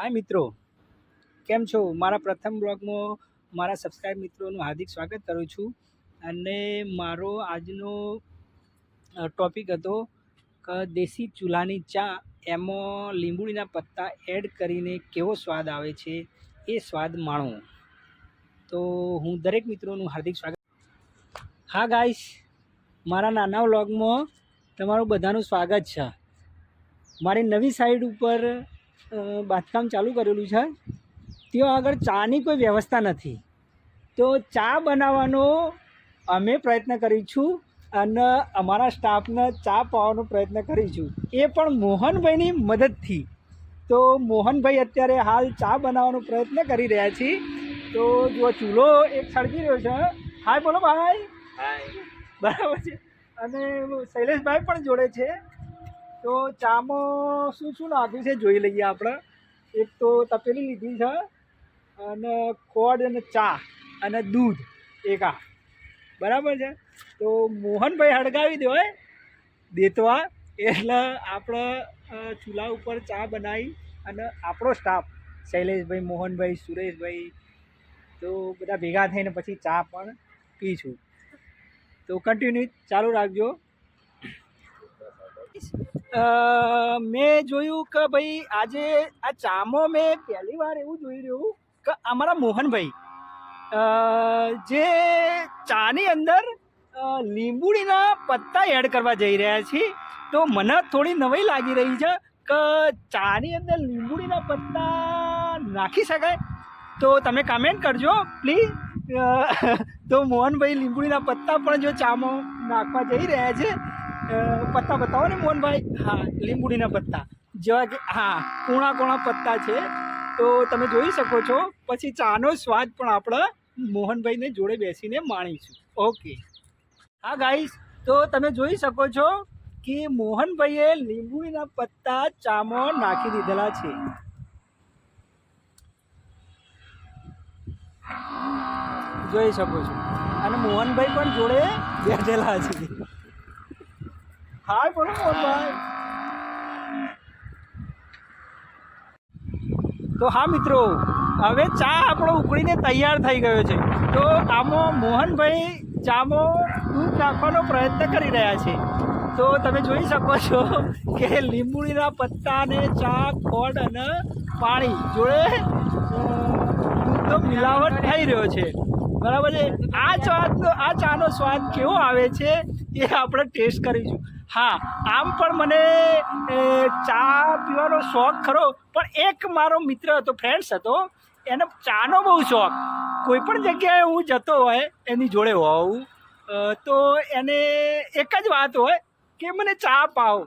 હાય મિત્રો. કેમ છો? મારા પ્રથમ બ્લોગમાં મારા સબસ્ક્રાઈબ મિત્રોનું હાર્દિક સ્વાગત કરું છું. અને મારો આજનો ટોપિક હતો, કે, દેશી ચૂલાની ચા એમાં લીંબુડીના પત્તા એડ કરીને કેવો સ્વાદ આવે છે એ સ્વાદ માણો. તો હું દરેક મિત્રોનું હાર્દિક સ્વાગત હા ગાઈસ મારા નાના વ્લોગમાં તમારું બધાનું સ્વાગત છે. મારી નવી સાઈડ ઉપર બાંધકામ ચાલુ કરેલું છે. ત્યાં આગળ ચાની કોઈ વ્યવસ્થા નથી. તો ચા બનાવવાનો અમે પ્રયત્ન કરીશું અને અમારા સ્ટાફને ચા પાવાનો પ્રયત્ન કરીશું. એ પણ મોહનભાઈની મદદથી. તો મોહનભાઈ અત્યારે હાલ ચા બનાવવાનો પ્રયત્ન કરી રહ્યા છીએ તો જો ચૂલો એક સળગી રહ્યો છે. હાય બોલો ભાઈ. બરાબર છે. અને શૈલેષભાઈ પણ જોડે છે. તો ચામાં શું શું નાખ્યું છે જોઈ લઈએ આપણે. એક તો તપેલી લીધી છે અને ખોડ અને ચા અને દૂધ એકા. બરાબર છે? તો મોહનભાઈ હળગાવી દો દેતવા એટલે આપણે ચૂલા ઉપર ચા બનાવી અને આપણો સ્ટાફ શૈલેષભાઈ, મોહનભાઈ, સુરેશભાઈ તો બધા ભેગા થઈને પછી ચા પણ પીશું. તો કન્ટિન્યુ ચાલુ રાખજો. અ, મેં જોયું કે ભાઈ આજે આ ચામો મેં પહેલી વાર એવું જોઈ રહ્યું કે અમારા મોહનભાઈ જે ચાની અંદર લીંબુડીના પત્તા એડ કરવા જઈ રહ્યા છે. તો મને થોડી નવાઈ લાગી રહી છે કે ચાની અંદર લીંબુડીના પત્તા નાખી શકાય? તો તમે કમેન્ટ કરજો પ્લીઝ તો મોહનભાઈ લીંબુડીના પત્તા પણ જો ચામો નાખવા જઈ રહ્યા છે પત્તા બતાવો ને મોહનભાઈ? હા, લીંબુડીના પત્તા. જેવા કે, હા કૂણા કૂણા પત્તા છે. તો તમે જોઈ શકો છો, પછી ચાનો સ્વાદ પણ આપણે મોહનભાઈને જોડે બેસીને માણીશું. ઓકે. હા, ગાઈસ, તો તમે જોઈ શકો છો કે મોહનભાઈએ લીંબુડીના પત્તા ચામાં નાખી દીધેલા છે. જોઈ શકો છો. અને મોહનભાઈ પણ જોડે બેઠેલા છે. હાય, બોલો મોહનભાઈ તો હા, મિત્રો, હવે ચા આપણો ઉકળીને તૈયાર થઈ ગયો છે. તો આમાં મોહનભાઈ ચામો દૂધ નાખવાનો પ્રયત્ન કરી રહ્યા છે. તો તમે જોઈ શકો છો કે લીંબુડીના પત્તા અને ચા, ખોડ અને પાણી જોડે દૂધનો મિલાવટ થઈ રહ્યો છે. બરાબર છે? આ સ્વાદનો, આ ચાનો સ્વાદ કેવો આવે છે એ આપણે ટેસ્ટ કરીશું. હા, આમ પણ મને ચા પીવાનો શોખ ખરો, પણ એક મારો મિત્ર હતો ફ્રેન્ડ્સ હતો, એને ચાનો બહુ શોખ. કોઈ પણ જગ્યાએ હું જતો હોય, એની જોડે હોઉં તો એને એક જ વાત હોય કે મને ચા પાવ.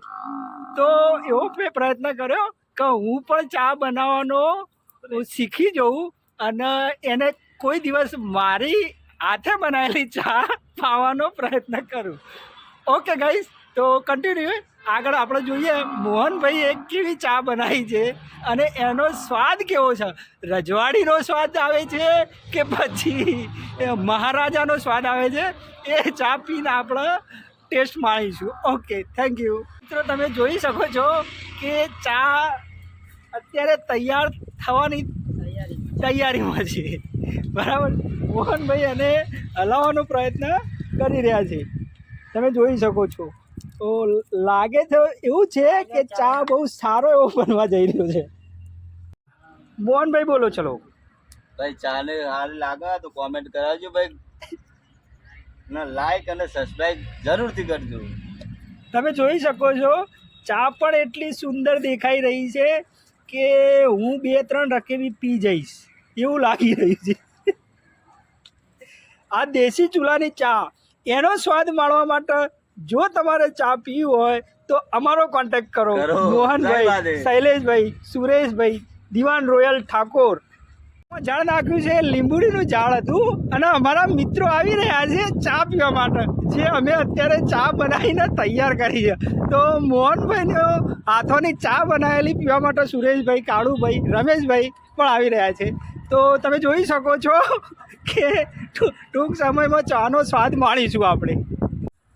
તો એવો મેં પ્રયત્ન કર્યો કે હું પણ ચા બનાવવાનો શીખી જઉં અને એને કોઈ દિવસ મારી હાથે બનાવેલી ચા પાવાનો પ્રયત્ન કરું. ઓકે ગાઈસ તો કન્ટિન્યુ આગળ આપણે જોઈએ મોહનભાઈએ કેવી ચા બનાવી છે અને એનો સ્વાદ કેવો છે? રજવાડીનો સ્વાદ આવે છે કે પછી મહારાજાનો સ્વાદ આવે છે? એ ચા પીને આપણે ટેસ્ટ માણીશું. ઓકે થેન્ક યુ મિત્રો, તમે જોઈ શકો છો કે ચા અત્યારે તૈયાર થવાની તૈયારીમાં છે. બરાબર? મોહનભાઈ એને હલાવવાનો પ્રયત્ન કરી રહ્યા છે. તમે જોઈ શકો છો. તો લાગે છે એવું છે કે ચા બહુ સારો એવો બનવા જઈ રહ્યો છે. મોહનભાઈ બોલો ચલો. ભાઈ ચાલે હાલ લાગે તો કોમેન્ટ કરાવજો ભાઈ. ના લાઈક અને સબસ્ક્રાઇબ જરૂરથી કરજો. તમે જોઈ શકો છો ચા પણ એટલી સુંદર દેખાઈ રહી છે કે હું બે ત્રણ રકેબી પી જઈશ. એવું લાગી રહ્યું છે. આ દેશી ચૂલાની ચા એનો સ્વાદ માણવા માટે જો તમારે ચા પીવી હોય તો અમારો કોન્ટેક્ટ કરો. મોહનભાઈ શૈલેષભાઈ સુરેશભાઈ દિવાન રોયલ ઠાકોર. ઝાડ નાખ્યું છે લીંબુડીનું ઝાડ હતું અને અમારા મિત્રો આવી રહ્યા છે ચા પીવા માટે. જે અમે અત્યારે ચા બનાવીને તૈયાર કરી છે. તો મોહનભાઈનો હાથોની ચા બનાવેલી પીવા માટે સુરેશભાઈ કાળુભાઈ રમેશભાઈ પણ આવી રહ્યા છે. તો તમે જોઈ શકો છો કે ટૂંક સમયમાં ચાનો સ્વાદ માણીશું આપણે.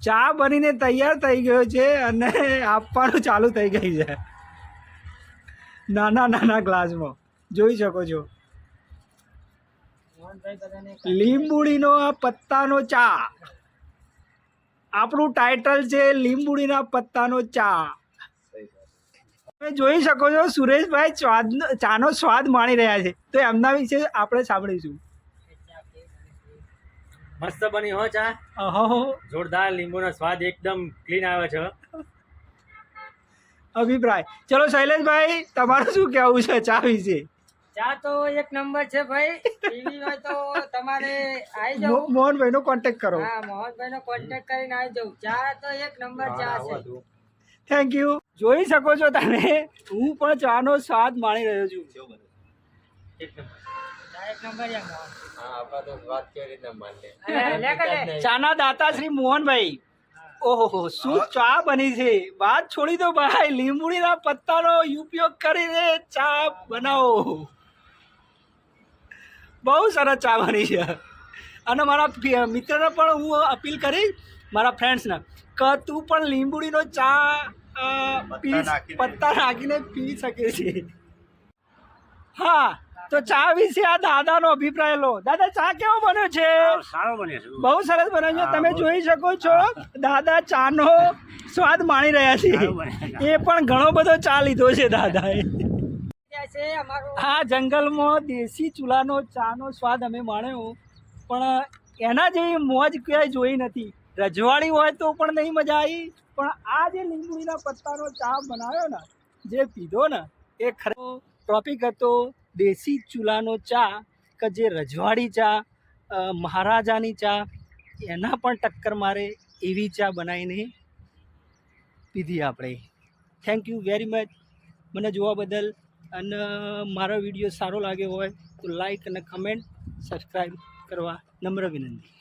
ચા બનીને તૈયાર થઈ ગયો છે અને આપવાનું ચાલુ થઈ ગઈ છે. નાના નાના ગ્લાસમાં. જોઈ શકો છો. લીંબુડીનો આ પત્તાનો ચા. આપણું ટાઇટલ છે લીંબુડીના પત્તાનો ચા. તમે જોઈ શકો છો સુરેશભાઈ સ્વાદ ચાનો સ્વાદ માણી રહ્યા છે. તો એમના વિશે આપણે સાંભળીશું. મસ્ત બની હો ચા. જોરદાર લીંબુનો સ્વાદ એકદમ ક્લીન આવે છે. અભિપ્રાય. ચલો શૈલેષભાઈ તમારું શું કહેવું છે ચા વિશે? ચા તો એક નંબર છે ભાઈ. પીવી હોય તો તમારે આવી જાવ મોહનભાઈ નો કોન્ટેક્ટ કરો. હા મોહનભાઈ નો કોન્ટેક્ટ કરીને આવી જાવ ચા તો એક નંબર ચા છે. થેન્ક યુ જોઈ શકો છો તમે હું પણ ચાનો સ્વાદ માણી રહ્યો છું. ચાના દાતા શ્રી મોહનભાઈ. ઓહો શું ચા બની છે? વાત છોડી દો ભાઈ લીંબુડીના પત્તાનો ઉપયોગ કરીને ચા બનાવો. બહુ સરસ ચા બની છે. અને મારા મિત્રને પણ હું અપીલ કરી મારા ફ્રેન્ડ્સને કે તું પણ લીંબુડીનો ચા પી પત્તા નાખીને. પી શકે છે. હા તો ચા વિશે આ દાદાનો અભિપ્રાય લો. દાદા ચા કેવો બન્યો છે? સારો બન્યો છે. બહુ સરસ બને છે. તમે જોઈ શકો છો દાદા ચાનો સ્વાદ માણી રહ્યા છે. એ પણ ઘણો બધો ચા લીધો છે દાદાએ. આ જંગલમાં દેશી ચૂલાનો ચાનો સ્વાદ અમે માણ્યો પણ એના જેવી મોજ ક્યાંય જોઈ નથી. રજવાડી હોય તો પણ નહીં મજા આવી. પણ આ જે લીંબુડીના પત્તાનો ચા બનાવ્યો ને, જે પીધો ને, એ ખરો ટોપિક હતો દેશી ચૂલાનો ચા કે જે રજવાડી ચા મહારાજાની ચા, એના પણ ટક્કર મારે એવી ચા બનાવીને પીધી આપણે. થેન્ક યુ વેરી મચ મને જોવા બદલ અને મારો વીડિયો સારો લાગ્યો હોય તો લાઈક અને કમેન્ટ સબસ્ક્રાઈબ કરવા નમ્ર વિનંતી.